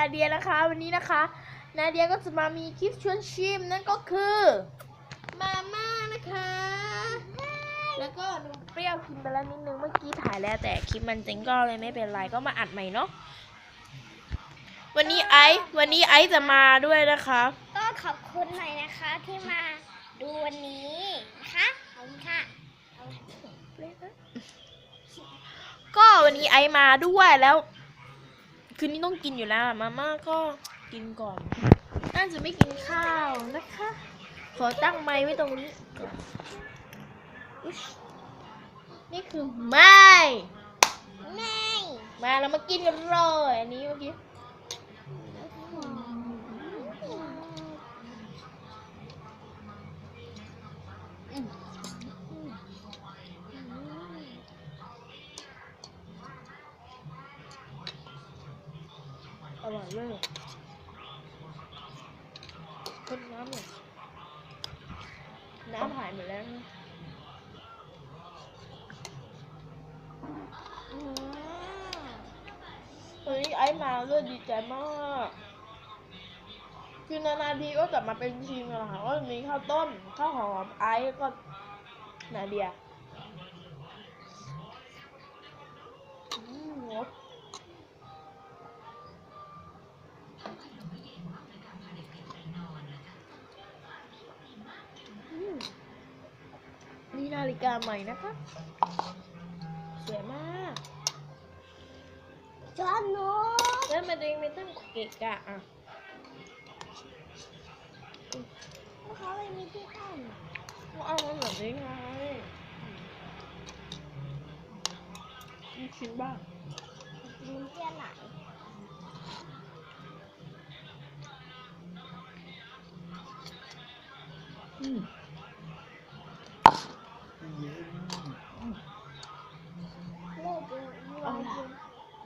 นาเดียนะคะ วันนี้นะคะ นาเดียก็จะมามีคลิปชวนชิมนั่นก็คือมาม่านะคะ แล้วก็นมเปรี้ยวกินไปแล้วนิดนึงเมื่อกี้ถ่ายแล้วแต่คลิปมันเจ๊งก็เลยไม่เป็นไรก็มาอัดใหม่เนาะวันนี้ไอซ์วันนี้ไอซ์จะมาด้วยนะคะก็ขอบคุณหน่อยนะคะที่มาดูวันนี้นะคะขอบคุณค่ะเอาก็วันนี้ไอซ์มาด้วยแล้ว คืนนี้ต้องกินอยู่แล้วมาม่าก็กินก่อน น่าจะไม่กินข้าวนะคะ ขอตั้งไม้ไว้ตรงนี้อนอุ๊ยนี่คือไม้ไม่ มาเรามากินกันเลยอันนี้เมื่อกี้ อร่อยเลยคนน้ำเนี่ยน้ำหายหมดแล้วนะอืมวันนี้ไอซ์มาด้วยดีใจมาก คือนานๆทีก็กลับมาเป็นทีมกันค่ะก็จะมีข้าวต้ม ข้าวหอมไอซ์แล้วก็นาเดีย ฬิกาใหม่นะคะสวยมากจอนหนูแล้วมันเองไม่ต้องเกะกะอะเขาไม่มีที่ตั้งก็เอามันแบบนี้ไงมีชิ้นบ้างมีเที่ยไหนอืม เลิกดูอีวันดู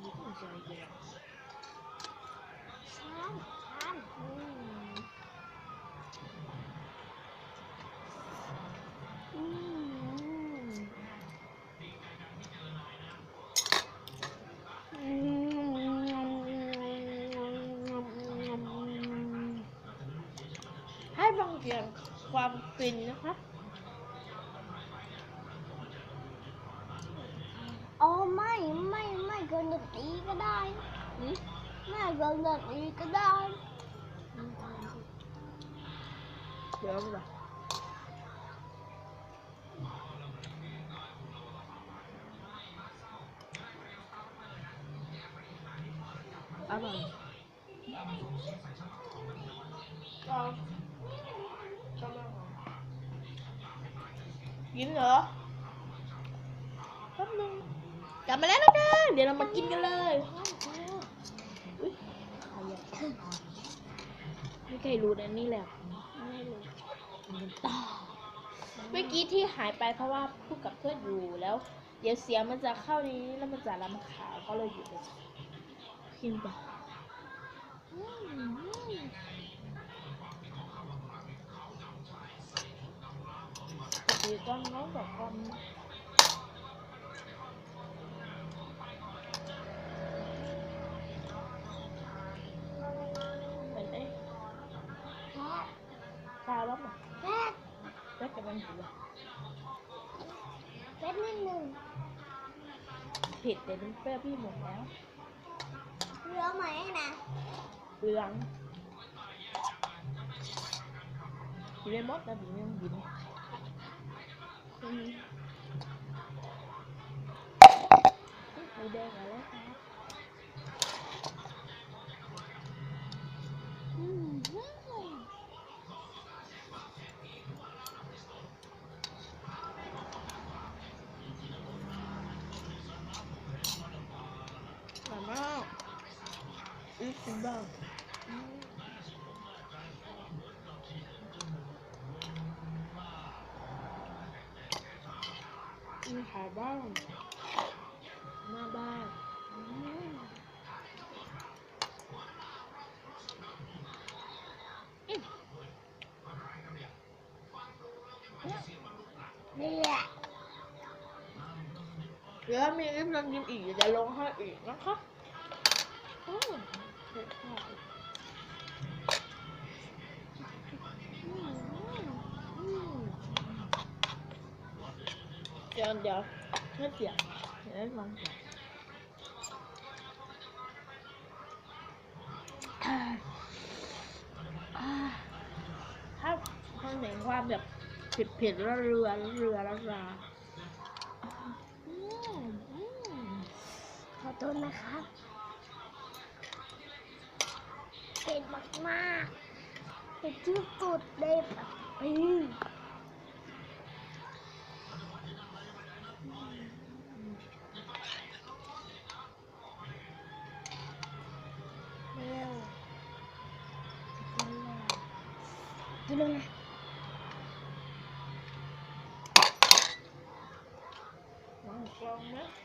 นี่ก็ใจเดียว ช้านชานให้ฟังเสียงความกลิ่นนะคะ อ๋อไม่ไม่ไม่เกินดนตรีก็ได้ อืม ไม่เกินดนตรีก็ได้เดี๋ยวไปอร่อ ไม่รู้นะนี่แหละไม่รู้เมื่อกี้ที่หายไปเพราะว่าพูดกับเพื่อนอยู่แล้ว เดี๋ยวเสียงมันจะเข้าในนี้แล้วมันจะรำคาญก็เลยหยุดไปกินไปอืมตีก้อนน้องกับก้อน แล้วกำลังถือแพ้นิดหนึ่งเผ็ดแต่น้ำเปรี้ยวพี่หมดแล้วเหลือไหมนะเปลืองอยู่ในมดนะบีไม่ต้องกินอืมหมูแดงมาแล้วครับ อืม อร่อยมากอีกคุณบ้าง มีขายบ้างหน้าบ้านนี่แหละเดี๋ยวมีลิปลองกินอีกจะลงให้อีกนะคะอืม เดี๋ยวเดี๋ยวไม่ดีไม่ฟังถ้าต้องเห็นความแบบเผ็ดเผ็ดแล้วเรือเรือแล้วราขอโทษนะครับ เผ็ดมากๆเผ็ดที่สุดเลยแบบอืมเร็วกินเลยนะลองลองนะ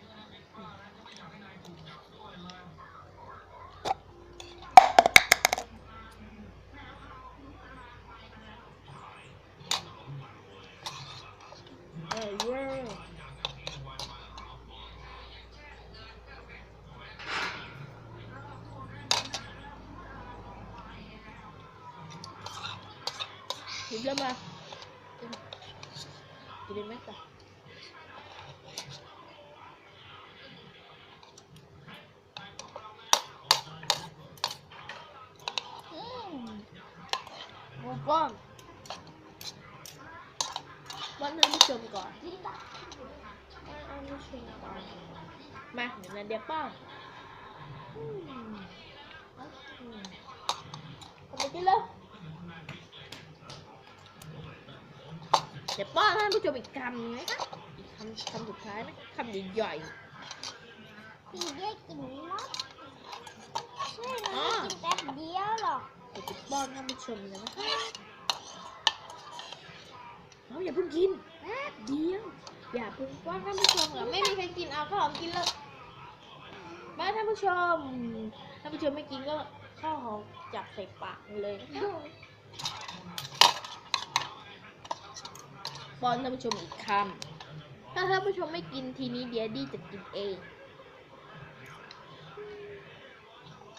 หยิบแล้วมากินกินไหมจ๊ะอืมหมูป้อมวันท่านผู้ชมก่อนวันท่านผู้ชมก่อน มาเดี๋ยวนาเดียป้อนอืมอืมเอาไปกินเลยเดี๋ยวป้อนท่านผู้ชมอีกคำนะคะอีกคำคำสุดท้ายนะคำใหญ่พี่ได้กินมดใช่มันไม่กินแป๊บเดียวหรอกๆเดี๋ยวจะป้อนท่านผู้ชมเลยนะคะเราอย่าเพิ่งกินแป๊บเดียว อย่าเพึ่งว่าท่านผู้ชมเหรอไม่มีใครกินเอาข้าวหอมกินเลยมาท่านผู้ชม ท่านผู้ชมไม่กินก็ข้าวหอมจับใส่ปากเลยนะคะ ป้อนท่านผู้ชมอีกคำถ้าท่านผู้ชมไม่กินทีนี้เดียดี้จะกินเอง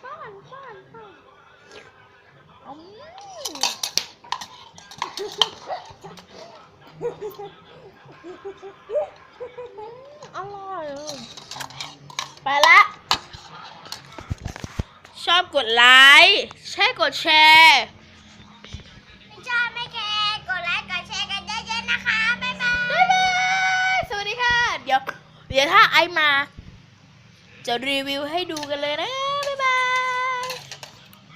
ป้อนป้อนป้อนอือร่อยไปละ ชอบกดไลค์ ใช่กดแชร์ มา จะรีวิวให้ดูกันเลยนะ